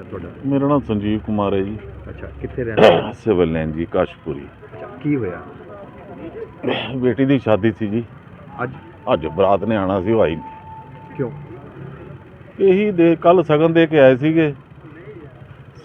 Sir ਤੁਹਾਡਾ ਮੇਰਾ ਨਾਮ ਸੰਜੀਵ ਕੁਮਾਰ ਹੈ ਜੀ। ਅੱਛਾ ਕਿੱਥੇ ਰਹਿੰਦੇ ਹੋ? ਸਿਵਲ ਲਾਈਨ ਜੀ ਕਾਸ਼ਪੁਰੀ। ਅੱਛਾ ਕੀ ਹੋਇਆ? ਬੇਟੀ ਦੀ ਸ਼ਾਦੀ ਸੀ ਜੀ। ਅੱਜ? ਅੱਜ ਬਰਾਤ ਨੇ ਆਣਾ ਸੀ ਉਹ ਆਈ ਨਹੀਂ ਕਿਉਂ? ਇਹੀ ਦੇ ਕੱਲ ਸਗਨ ਦੇ ਕੇ ਆਏ ਸੀਗੇ।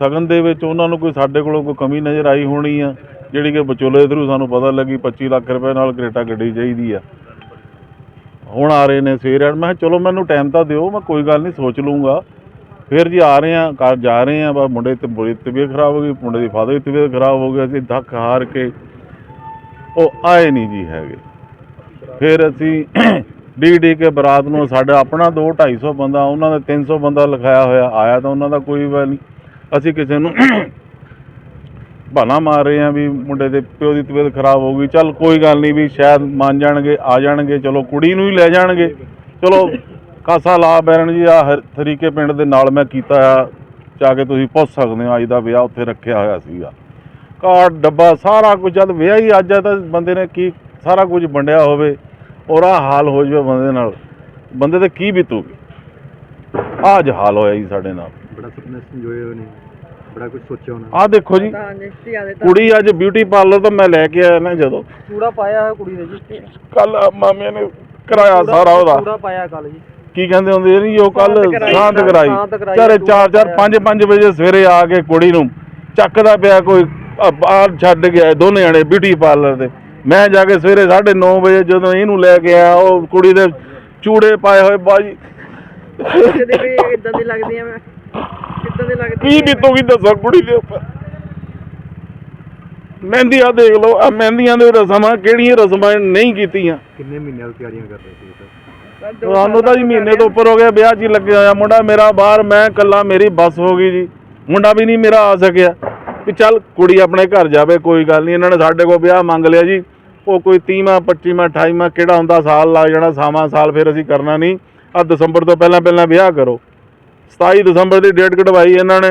ਸਗਨ ਦੇ ਵਿੱਚ ਉਹਨਾਂ ਨੂੰ ਕੋਈ ਸਾਡੇ ਕੋਲੋਂ ਕੋਈ ਕਮੀ ਨਜ਼ਰ ਆਈ ਹੋਣੀ ਆ ਜਿਹੜੀ ਕਿ ਵਿਚੋਲੇ ਥਰੂ ਸਾਨੂੰ ਪਤਾ ਲੱਗੀ 25 ਲੱਖ ਰੁਪਏ ਨਾਲ ਕਰੇਟਾ ਗੱਡੀ ਚਾਹੀਦੀ ਆ। ਹੁਣ ਆ ਰਹੇ ਨੇ ਸਵੇਰੇ ਮੈਂ ਕਿਹਾ ਚਲੋ ਮੈਨੂੰ ਟਾਈਮ ਤਾਂ ਦਿਓ ਮੈਂ ਕੋਈ ਗੱਲ ਨਹੀਂ ਸੋਚ ਲੂੰਗਾ ਫਿਰ ਜੀ ਆ ਰਹੇ ਆ ਘਰ ਜਾ ਰਹੇ ਆ ਬਸ ਮੁੰਡੇ ਤੇ ਬੜੀ ਤਬੀਅਤ ਖਰਾਬ ਹੋ ਗਈ, ਮੁੰਡੇ ਦੀ ਫਾਦਰ ਦੀ ਤਬੀਅਤ ਖਰਾਬ ਹੋ ਗਈ, ਅਸੀਂ ਧੱਕ ਹਾਰ ਕੇ ਉਹ ਆਏ ਨਹੀਂ ਜੀ ਹੈਗੇ। ਫਿਰ ਅਸੀਂ ਡੀ ਡੀ ਕੇ ਬਰਾਤ ਨੂੰ ਸਾਡਾ ਆਪਣਾ 2 250 ਬੰਦਾ, ਉਹਨਾਂ ਦਾ 300 ਬੰਦਾ ਲਿਖਾਇਆ ਹੋਇਆ, ਆਇਆ ਤਾਂ ਉਹਨਾਂ ਦਾ ਕੋਈ ਵੀ ਨਹੀਂ। ਅਸੀਂ ਕਿਸੇ ਨੂੰ ਬਹਾਨਾ ਮਾਰ ਰਹੇ ਆ ਵੀ ਮੁੰਡੇ ਦੇ ਪਿਓ ਦੀ ਤਬੀਅਤ ਖਰਾਬ ਹੋ ਗਈ, ਚੱਲ ਕੋਈ ਗੱਲ ਨਹੀਂ ਵੀ ਸ਼ਾਇਦ ਮੰਨ ਜਾਣਗੇ, ਆ ਜਾਣਗੇ, ਚਲੋ ਕੁੜੀ ਨੂੰ ਹੀ ਲੈ ਜਾਣਗੇ। ਚਲੋ ਕਾਸਾ ਲਾ ਬੈਰਨ ਜੀ ਆ ਤਰੀਕੇ ਪਿੰਡ ਦੇ ਨਾਲ ਮੈਂ ਕੀਤਾ ਆ ਜਾ ਕੇ ਤੁਸੀਂ ਪੁੱਛ ਸਕਦੇ ਹੋ ਅੱਜ ਦਾ ਵਿਆਹ ਉੱਥੇ ਰੱਖਿਆ ਹੋਇਆ ਸੀਗਾ। ਕਾਰਡ ਡੱਬਾ ਸਾਰਾ ਕੁਝ ਜਦ ਵਿਆਹ ਹੀ ਅੱਜ ਆ ਤਾਂ ਬੰਦੇ ਨੇ ਕੀ ਸਾਰਾ ਕੁਝ ਵੰਡਿਆ ਹੋਵੇ ਔਰ ਆ ਹਾਲ ਹੋ ਜਾਵੇ ਬੰਦੇ ਨਾਲ ਬੰਦੇ ਤੇ ਕੀ ਬੀਤੂਗੀ? ਆਹ ਅੱਜ ਹਾਲ ਹੋਇਆ ਜੀ ਸਾਡੇ ਨਾਲ। ਬੜਾ ਸੁਪਨਾ ਸੰਜੋਏ ਹੋਏ ਨੇ ਬੜਾ ਕੁਝ ਸੋਚਿਆ ਹੋਣਾ। ਆਹ ਦੇਖੋ ਜੀ ਕੁੜੀ ਅੱਜ ਬਿਊਟੀ ਪਾਰਲਰ ਤੋਂ ਮੈਂ ਲੈ ਕੇ ਆਇਆ ਨਾ ਜਦੋਂ। ਚੂੜਾ ਪਾਇਆ ਹੋਇਆ ਕੁੜੀ ਨੇ ਜੀ। ਕੱਲ ਮਾਮੇ ਨੇ ਕਰਾਇਆ ਸਾਰਾ ਉਹਦਾ। ਚੂੜਾ ਪਾਇਆ ਕੱਲ ਜੀ। ਕੀ ਕਹਿੰਦੇ ਹੁੰਦੇ ਨਹੀਂ ਉਹ ਕੱਲ ਸ਼ਾਂਤ ਕਰਾਈ, ਚਾਰੇ ਚੂੜਾ 4 4 ਪਾਇਆ। 5 5 ਵਜੇ ਸਵੇਰੇ ਆ ਕੇ ਕੁੜੀ ਨੂੰ ਚੱਕਦਾ ਪਿਆ ਕੋਈ ਬਾਹਰ ਛੱਡ ਗਿਆ ਦੋਨੇ ਜਣੇ ਬਿਊਟੀ ਪਾਰਲਰ ਦੇ। ਮੈਂ ਜਾ ਕੇ ਸਵੇਰੇ 9:30 ਵਜੇ ਜਦੋਂ ਇਹਨੂੰ ਲੈ ਕੇ ਆਇਆ ਉਹ ਕੁੜੀ ਦੇ ਚੂੜੇ ਪਾਏ ਹੋਏ ਬਾਜੀ ਇਦਾਂ ਦੀ ਲੱਗਦੀਆਂ ਮੈਂ। ਕਿੱਦਾਂ ਦੀ ਲੱਗਦੀ ਕੀ ਬੀਤੂਗੀ ਦੱਸੋ ਕੁੜੀ ਦੇ ਉੱਪਰ। ਮਹਿੰਦੀਆਂ ਦੇਖ ਲਓ ਆ ਮਹਿੰਦੀਆਂ ਦੇ ਰਸਮਾਂ ਕਿਹੜੀਆਂ ਰਸਮਾਂ ਨਹੀਂ ਕੀਤੀਆਂ। ਕਿੰਨੇ ਮਹੀਨਿਆਂ ਤੋਂ ਤਿਆਰੀਆਂ ਕਰ ਰਹੇ ਸੀ ਸਰ ਤੁਹਾਨੂੰ ਤਾਂ ਜੀ ਮਹੀਨੇ ਤੋਂ ਉੱਪਰ ਹੋ ਗਿਆ ਵਿਆਹ ਹੀ ਲੱਗਿਆ ਹੋਇਆ ਮੁੰਡਾ ਮੇਰਾ ਬਾਹਰ ਮੈਂ ਇਕੱਲਾ ਮੇਰੀ ਬੱਸ ਹੋ ਗਈ ਜੀ। ਮੁੰਡਾ ਵੀ ਨਹੀਂ ਮੇਰਾ ਆ ਸਕਿਆ। ਵੀ ਚੱਲ ਕੁੜੀ ਆਪਣੇ ਘਰ ਜਾਵੇ ਕੋਈ ਗੱਲ ਨਹੀਂ ਇਹਨਾਂ ਨੇ ਸਾਡੇ ਕੋਲ ਵਿਆਹ ਮੰਗ ਲਿਆ ਜੀ। ਉਹ ਕੋਈ 30ਵਾਂ 25ਵਾਂ 28ਵਾਂ ਕਿਹੜਾ ਹੁੰਦਾ ਸਾਲ ਲੱਗ ਜਾਣਾ ਸਾਵਾਂ ਸਾਲ ਫਿਰ ਅਸੀਂ ਕਰਨਾ ਨਹੀਂ। ਆ ਦਸੰਬਰ ਤੋਂ ਪਹਿਲਾਂ ਪਹਿਲਾਂ ਵਿਆਹ ਕਰੋ। 27 ਦਸੰਬਰ ਦੀ ਡੇਟ ਕਢਵਾਈ ਇਹਨਾਂ ਨੇ।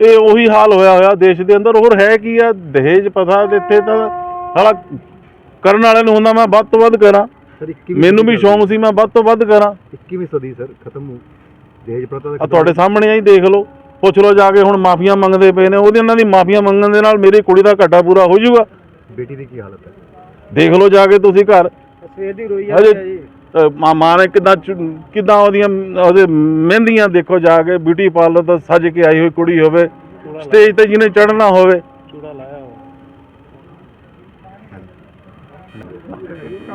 ਇਹ ਉਹੀ ਹਾਲ ਹੋਇਆ ਹੋਇਆ ਦੇਸ਼ ਦੇ ਅੰਦਰ। ਹੋਰ ਹੈ ਕੀ ਆ? ਦਹੇਜ ਪਤਾ ਤੇ ਇੱਥੇ ਤਾਂ ਸਾਲਾ ਕਰਨ ਵਾਲਿਆਂ ਨੂੰ ਹੁੰਦਾ ਮੈਂ ਵੱਧ ਤੋਂ ਵੱਧ ਕਰਾਂ। ਸਰ 21ਵੀਂ ਮੈਨੂੰ ਵੀ ਸ਼ੌਂਕ ਸੀ ਮੈਂ ਵੱਧ ਤੋਂ ਵੱਧ ਕਰਾਂ। 21ਵੀਂ ਸਦੀ ਸਰ ਖਤਮ ਹੋ ਦਹੇਜ ਪ੍ਰਥਾ ਦਾ ਆ ਤੁਹਾਡੇ ਸਾਹਮਣੇ ਆਈ ਦੇਖ ਲਓ। ਪੁੱਛ ਲਓ ਜਾ ਕੇ ਹੁਣ ਮਾਫੀਆਂ ਮੰਗਦੇ ਪਏ ਨੇ। ਉਹਦੇ ਉਹਨਾਂ ਦੀ ਮਾਫੀਆਂ ਮੰਗਣ ਦੇ ਨਾਲ ਮੇਰੀ ਕੁੜੀ ਦਾ ਘਾਟਾ ਪੂਰਾ ਹੋ ਜਾਊਗਾ। ਬੇਟੀ ਦੀ ਕੀ ਹਾਲਤ ਹੈ? ਦੇਖ ਲਓ ਜਾ ਕੇ ਤੁਸੀਂ ਘਰ। ਸਵੇਰ ਦੀ ਰੋਈ ਹਜੇ ਹੈ ਜੀ। ਮਾਂ ਮਾਂ ਨੇ ਕਿਦਾਂ ਕਿਦਾਂ ਉਹਦੀਆਂ ਉਹਦੇ ਮਹਿੰਦੀਆਂ ਦੇਖੋ ਜਾ ਕੇ ਬਿਊਟੀ ਪਾਰਲਰ ਤੋਂ ਸੱਜ ਕੇ ਆਈ ਹੋਈ ਕੁੜੀ ਹੋਵੇ ਸਟੇਜ ਤੇ ਜਿਹਨੇ ਚੜ੍ਹਨਾ ਹੋਵੇ। ਚੂੜਾ ਲਾਇਆ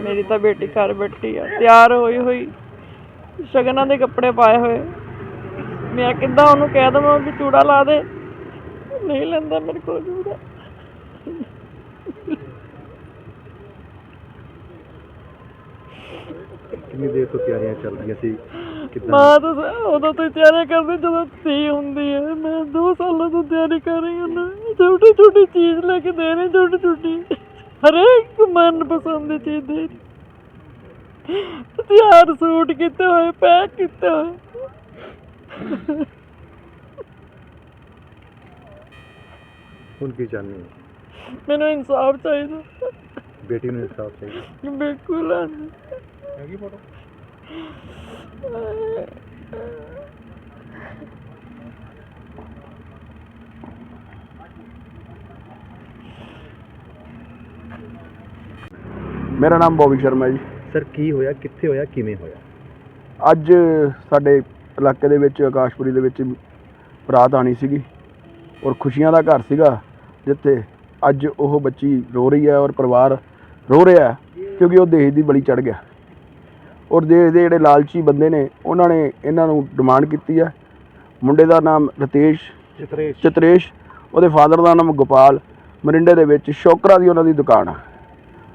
ਮੇਰੀ ਤਾਂ ਬੇਟੀ ਘਰ ਬੈਠੀ ਆ ਤਿਆਰ ਹੋਈ ਹੋਈ ਸ਼ਗਨਾਂ ਦੇ ਕੱਪੜੇ ਪਾਏ ਹੋਏ। ਮੈਂ ਕਿੱਦਾਂ ਉਹਨੂੰ ਕਹਿ ਦਵਾਂ ਵੀ ਚੂੜਾ ਲਾ ਦੇ। ਨਹੀਂ ਲੈਂਦਾ ਮੇਰੇ ਕੋਲ ਚੂੜਾ। ਕਿੰਨੀ ਦੇਰ ਤੋਂ ਤਿਆਰੀਆਂ ਚੱਲ ਰਹੀਆਂ ਸੀ? ਕਿਦਾਂ? ਮਾਂ ਤਾਂ ਸ- ਉਦੋਂ ਤੋਂ ਹੀ ਤਿਆਰੀ ਕਰਦੀ ਜਦੋਂ ਸੀ ਹੁੰਦੀ ਹੈ। ਮੈਂ 2 ਸਾਲਾਂ ਤੋਂ ਤਿਆਰੀ ਕਰ ਰਹੀ ਹਾਂ ਛੋਟੀ ਛੋਟੀ ਚੀਜ਼ ਲੈ ਕੇ ਦੇ ਰਹੀ ਛੋਟੀ ਛੋਟੀ ਹਰੇਕ ਮਨ ਪਸੰਦ ਦੀ ਚੀਜ਼ ਦੇ ਰਹੀ ਤਿਆਰ ਸੂਟ ਕੀਤੇ ਹੋਏ ਪੈਕ ਕੀਤੇ ਹੋਏ। ਹੁਣ ਕੀ ਚਾਹੁੰਦੇ ਹੋ? ਮੈਨੂੰ ਇਨਸਾਫ ਚਾਹੀਦਾ। ਬੇਟੀ ਨੂੰ ਇਨਸਾਫ ਚਾਹੀਦਾ ਬਿਲਕੁਲ। ਹੈਗੀ ਫੋਟੋ ਮੇਰਾ ਨਾਮ ਬੋਬੀ ਸ਼ਰਮਾ ਹੈ ਜੀ। ਸਰ ਕੀ ਹੋਇਆ? ਕਿੱਥੇ ਹੋਇਆ? ਕਿਵੇਂ ਹੋਇਆ? ਅੱਜ ਸਾਡੇ ਇਲਾਕੇ ਦੇ ਵਿੱਚ ਆਕਾਸ਼ਪੁਰੀ ਦੇ ਵਿੱਚ ਬਰਾਤ ਆਣੀ ਸੀਗੀ ਔਰ ਖੁਸ਼ੀਆਂ ਦਾ ਘਰ ਸੀਗਾ ਜਿੱਥੇ ਅੱਜ ਉਹ ਬੱਚੀ ਰੋ ਰਹੀ ਹੈ ਔਰ ਪਰਿਵਾਰ ਰੋ ਰਿਹਾ ਕਿਉਂਕਿ ਉਹ ਦੇਸ਼ ਦੀ ਬਲੀ ਚੜ ਗਿਆ। ਔਰ ਦੇਸ਼ ਦੇ ਜਿਹੜੇ ਲਾਲਚੀ ਬੰਦੇ ਨੇ ਉਹਨਾਂ ਨੇ ਇਹਨਾਂ ਨੂੰ ਡਿਮਾਂਡ ਕੀਤੀ ਹੈ। ਮੁੰਡੇ ਦਾ ਨਾਮ ਰਤੇਸ਼ ਚਿਤਰੇਸ਼। ਚਤਰੇਸ਼ ਉਹਦੇ ਫਾਦਰ ਦਾ ਨਾਮ ਗੋਪਾਲ ਮਰਿੰਡੇ ਦੇ ਵਿੱਚ ਸ਼ੋਕਰਾ ਦੀ ਉਹਨਾਂ ਦੀ ਦੁਕਾਨ ਹੈ।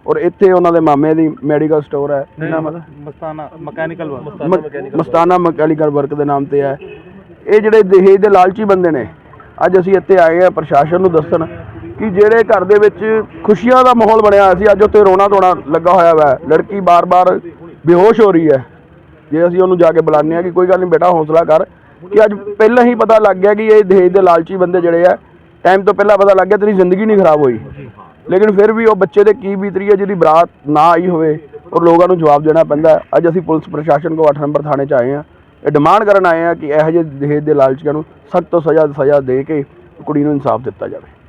ਔਰ ਇੱਥੇ ਉਹਨਾਂ ਦੇ ਮਾਮੇ ਦੀ ਮੈਡੀਕਲ ਸਟੋਰ ਹੈ। ਨਾਮ ਮਸਤਾਨਾ ਮਕੈਨੀਕਲ ਮ- ਮਸਤਾਨਾ ਮਕੈਨੀਕਲ ਵਰਕ ਦੇ ਨਾਮ ਤੇ ਹੈ। ਇਹ ਜਿਹੜੇ ਦਹੇਜ ਦੇ ਲਾਲਚੀ ਬੰਦੇ ਨੇ ਅੱਜ ਅਸੀਂ ਇੱਥੇ ਆਏ ਆ ਪ੍ਰਸ਼ਾਸਨ ਨੂੰ ਦੱਸਣ। ਕਿ ਜਿਹੜੇ ਘਰ ਦੇ ਵਿੱਚ ਖੁਸ਼ੀਆਂ ਦਾ ਮਾਹੌਲ ਬਣਿਆ ਹੋਇਆ ਸੀ, ਅੱਜ ਉੱਥੇ ਰੋਣਾ ਧੋਣਾ ਲੱਗਾ ਹੋਇਆ ਵਾ। ਲੜਕੀ ਬਾਰ-ਬਾਰ ਬੇਹੋਸ਼ ਹੋ ਰਹੀ ਹੈ। ਜੇ ਅਸੀਂ ਉਹਨੂੰ ਜਾ ਕੇ ਬੁਲਾਉਂਦੇ ਆ ਕਿ ਕੋਈ ਗੱਲ ਨਹੀਂ ਬੇਟਾ, ਹੌਸਲਾ ਕਰ ਕਿ ਅੱਜ ਪਹਿਲਾਂ ਹੀ ਪਤਾ ਲੱਗ ਗਿਆ ਕਿ ਇਹ ਦਹੇਜ ਦੇ ਲਾਲਚੀ ਬੰਦੇ ਜਿਹੜੇ ਆ ਟਾਈਮ ਤੋਂ ਪਹਿਲਾਂ ਪਤਾ ਲੱਗ ਗਿਆ ਤੇਰੀ ਜ਼ਿੰਦਗੀ ਨਹੀਂ ਖਰਾਬ ਹੋਈ। ਲੇਕਿਨ ਫਿਰ ਵੀ ਉਹ ਬੱਚੇ ਦੇ ਕੀ ਬੀਤ ਰਹੀ ਹੈ, ਜਿਹਦੀ ਬਰਾਤ ਨਾ ਆਈ ਹੋਵੇ ਔਰ ਲੋਕਾਂ ਨੂੰ ਜਵਾਬ ਦੇਣਾ ਪੈਂਦਾ ਅੱਜ ਅਸੀਂ ਪੁਲਿਸ ਪ੍ਰਸ਼ਾਸਨ ਕੋ 8 ਨੰਬਰ ਥਾਣੇ 'ਚ ਆਏ ਹਾਂ। ਇਹ ਡਿਮਾਂਡ ਕਰਨ ਆਏ ਹਾਂ ਕਿ ਇਹੋ ਜਿਹੇ ਦਹੇਜ ਦੇ ਲਾਲਚੀਆਂ ਨੂੰ ਸਖਤ ਤੋਂ ਸਜ਼ਾ ਸਜ਼ਾ ਦੇ ਕੇ ਕੁੜੀ ਨੂੰ ਇਨਸਾਫ ਦਿੱਤਾ ਜਾਵੇ।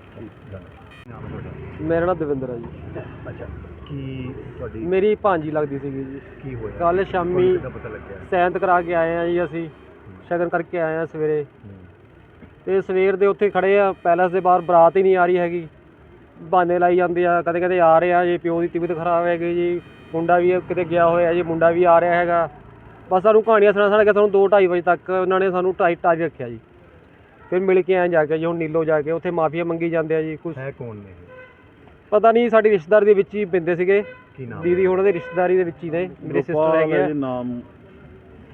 ਮੇਰਾ ਨਾਮ ਦਵਿੰਦਰ ਹੈ ਜੀ। ਅੱਛਾ। ਕੀ ਤੁਹਾਡੀ ਮੇਰੀ ਭਾਂਜੀ ਲੱਗਦੀ ਸੀਗੀ ਜੀ। ਕੀ ਹੋਇਆ? ਕੱਲ ਸ਼ਾਮੀ ਕਿੱਦਾਂ ਪਤਾ ਲੱਗਿਆ? ਸੈਂਤ ਕਰਾ ਕੇ ਆਏ ਆ ਜੀ ਅਸੀਂ। ਸ਼ਗਨ ਕਰਕੇ ਆਏ ਆ ਸਵੇਰੇ। ਤੇ ਸਵੇਰ ਦੇ ਉੱਥੇ ਖੜੇ ਆ ਪੈਲਸ ਦੇ ਬਾਹਰ ਬਰਾਤ ਹੀ ਨਹੀਂ ਆ ਰਹੀ ਹੈਗੀ। ਬਹਾਨੇ ਲਾਈ ਜਾਂਦੇ ਆ ਕਦੇ ਕਦੇ ਆ ਰਿਹਾ ਜੀ ਪਿਓ ਦੀ ਤਬੀਅਤ ਖਰਾਬ ਹੈਗੀ ਜੀ ਮੁੰਡਾ ਵੀ ਕਿਤੇ ਗਿਆ ਹੋਇਆ ਜੀ ਮੁੰਡਾ ਵੀ ਆ ਰਿਹਾ ਹੈਗਾ। ਬਸ ਸਾਨੂੰ ਕਹਾਣੀਆਂ ਸੁਣਾ ਸੁਣਾ ਕੇ ਸਾਨੂੰ 2:30 ਵਜੇ ਤੱਕ ਉਹਨਾਂ ਨੇ ਸਾਨੂੰ ਟਾਈ ਟਾਈ ਰੱਖਿਆ ਜੀ। ਫਿਰ ਮਿਲ ਕੇ ਆਏ ਜਾ ਕੇ ਜੀ ਹੁਣ ਨੀਲੋ ਜਾ ਕੇ ਉੱਥੇ ਮਾਫੀਆ ਮੰਗੀ ਜਾਂਦੇ ਆ ਜੀ ਕੁਝ ਹੈ ਕੌਣ ਨੇ ਇਹ? ਪਤਾ ਨਹੀਂ ਸਾਡੀ ਰਿਸ਼ਤੇਦਾਰੀ ਦੇ ਵਿੱਚ ਹੀ ਪੈਂਦੇ ਸੀਗੇ। ਕੀ ਨਾਮ ਦੀਦੀ ਉਹਨਾਂ ਦੇ ਰਿਸ਼ਤੇਦਾਰੀ ਦੇ ਵਿੱਚ ਹੀ ਨੇ ਮੇਰੇ ਸਿਸਟਰ ਗੋਪਾਲ ਹੈਗੇ ਆ। ਜੀ ਨਾਮ।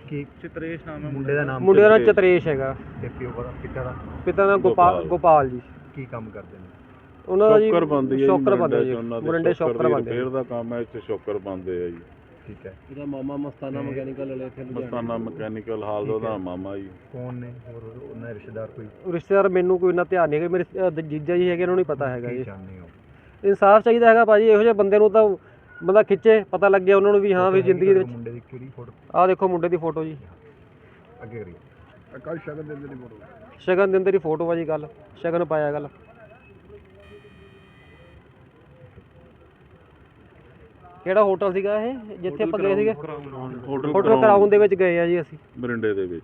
ਕੀ? ਚਿਤਰੇਸ਼ ਨਾਮ ਹੈ ਮੁੰਡੇ ਦਾ ਨਾਮ ਮੁੰਡੇ ਦਾ ਨਾਮ ਚਤਰੇਸ਼। ਹੈਗਾ। ਤੇ ਪਿਓ ਦਾ ਪਿਤਾ ਦਾ? ਪਿਤਾ ਦਾ ਗੋਪਾਲ ਗੋਪਾਲ। ਗੋਪਾਲ ਜੀ। ਕੀ ਕੰਮ ਕਰਦੇ ਨੇ? ਉਹਨਾਂ ਦਾ ਜੀ ਸ਼ੋਕਰ ਬੰਦੇ ਆ ਜੀ ਸ਼ੋਕਰ ਬੰਦੇ ਮੁਰੰਡੇ ਸ਼ੋਕਰ ਬੰਦੇ ਰਿਪੇਅਰ ਦਾ ਕੰਮ ਹੈ ਇੱਥੇ ਸ਼ੋਕਰ ਬੰਦੇ ਆ ਜੀ। ਠੀਕ ਹੈ। ਇਹਦਾ ਮਾਮਾ ਮਸਤਾਨਾ ਮਕੈਨੀਕਲ ਵਾਲੇ ਇੱਥੇ ਮਸਤਾਨਾ ਮਕੈਨੀਕਲ ਹਾਲ ਦਾ ਉਹਦਾ ਮਾਮਾ ਜੀ। ਕੌਣ ਨੇ? ਹੋਰ ਉਹਨਾਂ ਦੇ ਰਿਸ਼ਤੇਦਾਰ ਕੋਈ? ਰਿਸ਼ਤੇਦਾਰ ਮੈਨੂੰ ਕੋਈ ਇੰਨਾ ਧਿਆਨ ਨਹੀਂ ਹੈਗਾ ਮੇਰੇ ਅਹ, ਦ- ਜੀਜਾ ਜੀ ਹੈਗੇ ਉਹਨਾਂ ਨੂੰ ਹੀ ਪਤਾ ਹੈਗਾ ਕੀ ਜੀ। ਜਾਣਦੇ ਹੋ? ਇਨਸਾਫ ਚਾਹੀਦਾ ਹੈਗਾ ਭਾਜੀ ਇਹੋ ਜਿਹੇ ਬੰਦੇ ਨੂੰ ਤਾਂ ਬੰਦਾ ਖਿੱਚੇ ਪਤਾ ਲੱਗੇ ਉਹਨਾਂ ਨੂੰ ਵੀ ਹਾਂ ਵੀ ਜ਼ਿੰਦਗੀ ਦੇ ਵਿੱਚ। ਮੁੰਡੇ ਦੀ ਕਿਹੜੀ ਫੋਟੋ? ਆਹ ਦੇਖੋ ਮੁੰਡੇ ਦੀ ਫੋਟੋ ਜੀ। ਅੱਗੇ ਕਰੀ ਕੱਲ ਸ਼ਗਨ ਦੇ ਦੀ ਫੋਟੋ। ਸ਼ਗਨ ਦਿਨ ਦੀ ਫੋਟੋ ਆ ਜੀ ਕੱਲ ਸ਼ਗਨ ਪਾਇਆ ਕੱਲ ਕਿਹੜਾ ਹੋਟਲ ਸੀਗਾ ਇਹ? ਜਿੱਥੇ ਆਪਾਂ ਗਏ ਸੀਗੇ? Hotel hotel crown. ਦੇ ਵਿੱਚ ਗਏ ਆ ਜੀ ਅਸੀਂ। ਬਰਿੰਡੇ ਦੇ ਵਿੱਚ।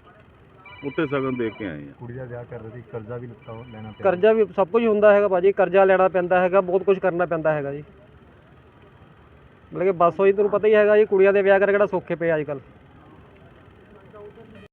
ਉੱਥੇ ਸਗਨ ਦੇ ਕੇ ਆਏ ਆ। ਕੁੜੀ ਦਾ ਵਿਆਹ ਕਰ ਰਹੀ ਸੀ ਕਰਜ਼ਾ ਵੀ ਲਿੱਤਾ ਲੈਣਾ ਪਿਆ। ਕਰਜ਼ਾ ਵੀ ਸਭ ਕੁਝ ਹੁੰਦਾ ਹੈਗਾ ਭਾਜੀ ਕਰਜ਼ਾ ਲੈਣਾ ਪੈਂਦਾ ਹੈਗਾ ਬਹੁਤ ਕੁਝ ਕਰਨਾ ਪੈਂਦਾ ਹੈਗਾ ਜੀ। ਮਤਲਬ ਕਿ ਬਸ ਹੋਈ ਤੁਹਾਨੂੰ ਪਤਾ ਹੀ ਹੈਗਾ ਜੀ ਕੁੜੀਆਂ ਦੇ ਵਿਆਹ ਕਰ ਕਿਹੜਾ ਸੌਖੇ ਪਏ ਅੱਜ ਕੱਲ੍ਹ।